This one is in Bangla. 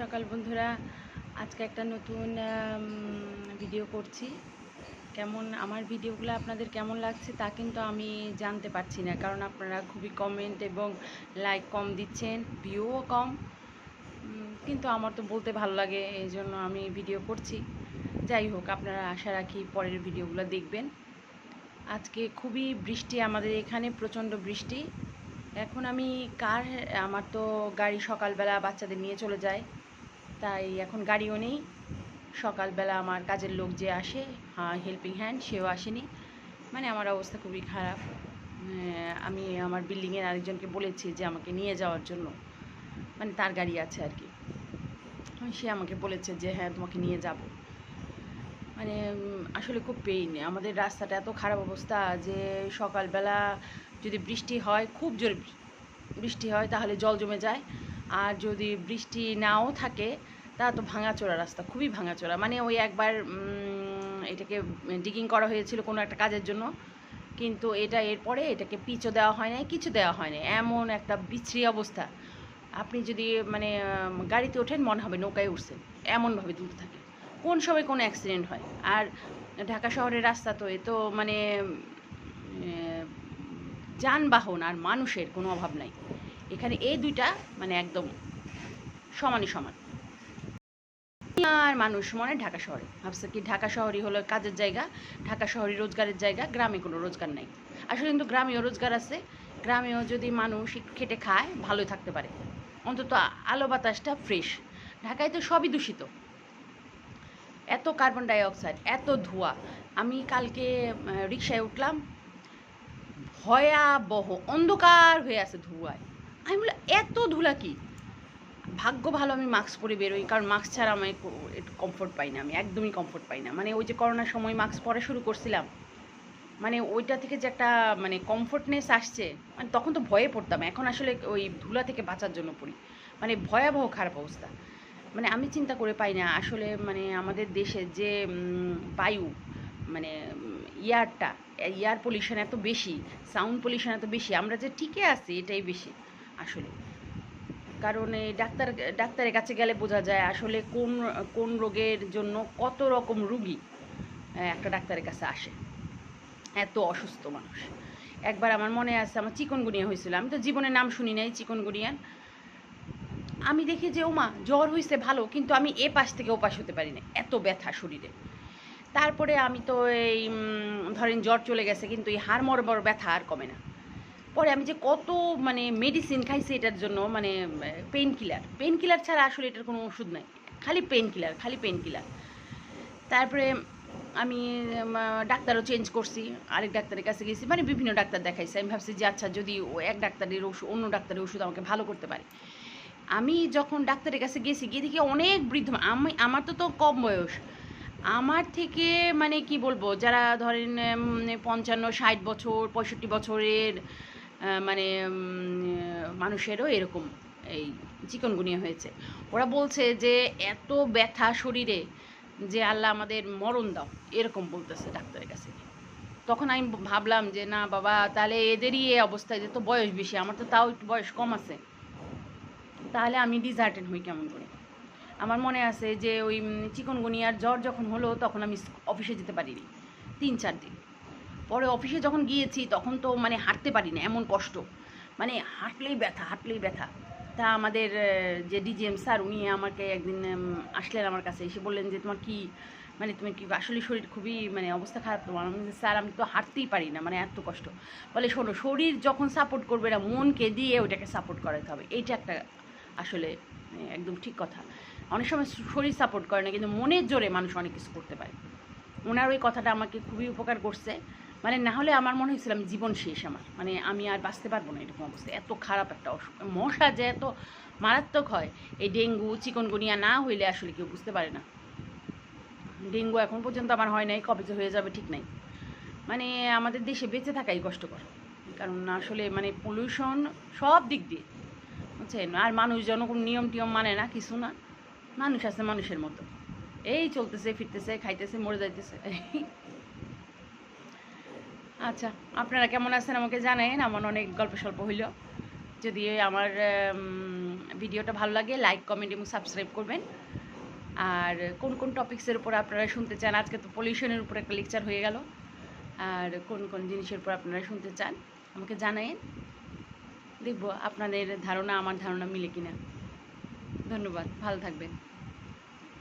সকাল বন্ধুরা। আজকে একটা নতুন ভিডিও করছি। কেমন, আমার ভিডিওগুলো আপনাদের কেমন লাগছে তা কিন্তু আমি জানতে পারছি না, কারণ আপনারা খুবই কমেন্ট এবং লাইক কম দিচ্ছেন ভিউও কম। কিন্তু আমার তো বলতে ভালো লাগে, এই জন্য আমি ভিডিও করছি। যাই হোক, আপনারা আশা রাখি পরের ভিডিওগুলো দেখবেন। আজকে খুবই বৃষ্টি, আমাদের এখানে প্রচণ্ড বৃষ্টি। এখন আমি কার? আমার তো গাড়ি সকালবেলা বাচ্চাদের নিয়ে চলে যায়। তাই এখন গাড়িও নেই। সকালবেলা আমার কাজের লোক যে আসে হ্যাঁ হেল্পিং হ্যান্ড সেও আসেনি। মানে আমার অবস্থা খুবই খারাপ। আহ, আমি আমার বিল্ডিংয়ের আরেকজনকে বলেছি যে আমাকে নিয়ে যাওয়ার জন্য। মানে তার গাড়ি আছে আর কি। সে আমাকে বলেছে যে হ্যাঁ তোমাকে নিয়ে যাব। মানে আসলে খুব পেইন আমাদের রাস্তাটা এত খারাপ অবস্থা যে সকালবেলা যদি বৃষ্টি হয়, খুব জোরে বৃষ্টি হয়, তাহলে জল জমে যায়। আর যদি বৃষ্টি নাও থাকে, তা তো ভাঙাচোরা রাস্তা, খুবই ভাঙাচোরা। মানে ওই একবার এটাকে ডিগিং করা হয়েছিল কোনো একটা কাজের জন্য। কিন্তু এটা এরপরে এটাকে পিচও দেওয়া হয় নাই, কিছু দেওয়া হয় না এমন একটা বিশ্রী অবস্থা। আপনি যদি মানে গাড়িতে ওঠেন, মনে হবে নৌকায় উঠছেন। এমনভাবে দূর থাকে। কোন সময় কোনো অ্যাক্সিডেন্ট হয়। আর ঢাকা শহরের রাস্তা তো, এ তো মানে যানবাহন আর মানুষের কোনো অভাব নাই। এখানে এই দুইটা মানে একদম সমানই সমান। আর মানুষ মনে ঢাকা শহরে। ভাবছে কি ঢাকা শহরই হলো কাজের জায়গা, ঢাকা শহরই রোজগারের জায়গা, গ্রামে কোনো রোজগার নাই। আসলে কিন্তু গ্রামেও রোজগার আছে, গ্রামেও যদি মানুষ খেটে খায়, ভালোই থাকতে পারে। অন্তত আলো বাতাসটা ফ্রেশ ঢাকায় তো সবই দূষিত। এত কার্বন ডাই অক্সাইড এত ধোঁয়া। আমি কালকে রিক্সায় উঠলাম ভয়াবহ, অন্ধকার হয়ে আছে ধোঁয়ায়। আমি বলি এত ধুলা কি? ভাগ্য ভালো আমি মাস্ক পরে বেরোই, কারণ মাস্ক ছাড়া আমি একটু কমফোর্ট পাই না আমি, একদমই কমফোর্ট পাই না। মানে ওই যে করোনার সময় মাস্ক পরা শুরু করছিলাম মানে ওইটা থেকে যে একটা মানে কমফোর্টনেস আসছে মানে তখন তো ভয়ে পড়তাম, এখন আসলে ওই ধুলা থেকে বাঁচার জন্য পড়ি। মানে ভয়াবহ খারাপ অবস্থা। মানে আমি চিন্তা করে পাই না, আসলে মানে আমাদের দেশে যে বায়ু মানে ইয়ারটা এয়ার পলিউশন এত বেশি সাউন্ড পলিউশন এত বেশি আমরা যে টিকে আছি এটাই বেশি আসলে। কারণ এই ডাক্তার ডাক্তারের কাছে গেলে বোঝা যায় আসলে কোন কোন রোগের জন্য কত রকম রুগী আহ, একটা ডাক্তারের কাছে আসে। এত অসুস্থ মানুষ। একবার আমার মনে আছে আমার চিকনগুনিয়া হয়েছিল। আমি তো জীবনে নাম শুনি নাই চিকনগুনিয়ার। আমি দেখি যে ওমা জ্বর হয়েছে ভালো কিন্তু আমি এ পাশ থেকে ও পাশ হতে পারি না এত ব্যথা শরীরে। তারপরে আমি তো এই ধরেন জ্বর চলে গেছে, কিন্তু এই হাড় মরমর ব্যথা আর কমে না। পরে আমি যে কত মানে মেডিসিন খাইছি এটার জন্য মানে পেন কিলার পেন কিলার ছাড়া আসলে এটার কোনো ওষুধ নাই। খালি পেন কিলার খালি পেন কিলার তারপরে আমি ডাক্তারও চেঞ্জ করছি, আরেক ডাক্তারের কাছে গেছি মানে বিভিন্ন ডাক্তার দেখাইছি। আমি ভাবছি যে আচ্ছা যদি ও এক ডাক্তারের ওষুধ অন্য ডাক্তারের ওষুধ আমাকে ভালো করতে পারে। আমি যখন ডাক্তারের কাছে গেছি, গিয়ে দেখি অনেক বৃদ্ধ, আমি, আমার তো তো কম বয়স। আমার থেকে মানে কি বলব, যারা ধরেন পঞ্চান্ন, ষাট বছর, পঁয়ষট্টি বছরের মানে মানুষেরও এরকম এই চিকনগুনিয়া হয়েছে। ওরা বলছে যে, এত ব্যথা শরীরে যে আল্লাহ আমাদের মরণ দাও, এরকম বলতেছে ডাক্তারের কাছে। তখন আমি ভাবলাম যে, না বাবা, তাহলে এদেরই এ অবস্থা এদের তো বয়স বেশি, আমার তো তাও একটু বয়স কম আছে। তাহলে আমি ডিজার্টেড হই কেমন করে? আমার মনে আছে যে ওই চিকনগুনিয়ার জ্বর যখন হলো, তখন আমি অফিসে যেতে পারিনি, তিন, চার দিন। পরে অফিসে যখন গিয়েছি, তখন তো মানে হাঁটতে পারি না এমন কষ্ট। মানে হাঁটলেই ব্যথা হাঁটলেই ব্যথা। তা আমাদের যে ডিজিএম স্যার, উনি আমাকে একদিন আসলেন আমার কাছে, এসে বললেন যে, তোমার কি মানে তুমি কি, আসলে শরীর খুবই মানে অবস্থা খারাপ তোমার? আমি স্যার, আমি তো হাঁটতেই পারি না মানে এত কষ্ট। বলে, শোনো, শরীর যখন সাপোর্ট করবে না, মনকে দিয়ে ওটাকে সাপোর্ট করাতে হবে। এইটা একটা আসলে একদম ঠিক কথা। অনেক সময় শরীর সাপোর্ট করে না, কিন্তু মনের জোরে মানুষ অনেক কিছু করতে পারে। ওনার ওই কথাটা আমাকে খুবই উপকার করছে। মানে না হলে আমার মনে হয়েছিল আমি জীবন শেষ আমার। মানে আমি আর বাঁচতে পারব না এরকম অবস্থা। এত খারাপ একটা অসুখ মশা যে এত মারাত্মক হয়, এই ডেঙ্গু, চিকনগুনিয়া না হইলে আসলে কেউ বুঝতে পারে না। ডেঙ্গু এখন পর্যন্ত আমার হয় নাই, কবে যে হয়ে যাবে ঠিক নাই। মানে আমাদের দেশে বেঁচে থাকাই কষ্টকর। কারণ আসলে মানে পলিউশন সব দিক দিয়ে। বুঝছেন? আর মানুষজন কোনো নিয়ম টিয়ম মানে না, কিছু না। মানুষ আছে মানুষের মতো। এই চলতেছে, ফিরতেছে, খাইতেছে, মরে যাইতেছে। আচ্ছা আপনারা কেমন আছেন আমাকে জানেন, আমার অনেক গল্প স্বল্প হইল। যদি আমার ভিডিওটা ভালো লাগে, লাইক, কমেন্ট এবং সাবস্ক্রাইব করবেন। আর কোন কোন টপিক্সের উপর আপনারা শুনতে চান, আজকে তো পলিউশনের উপর একটা লেকচার হয়ে গেল। আর কোন কোন জিনিসের উপর আপনারা শুনতে চান, আমাকে জানায়েন দেখব আপনাদের ধারণা, আমার ধারণা মিলে কিনা। ধন্যবাদ ভালো থাকবেন।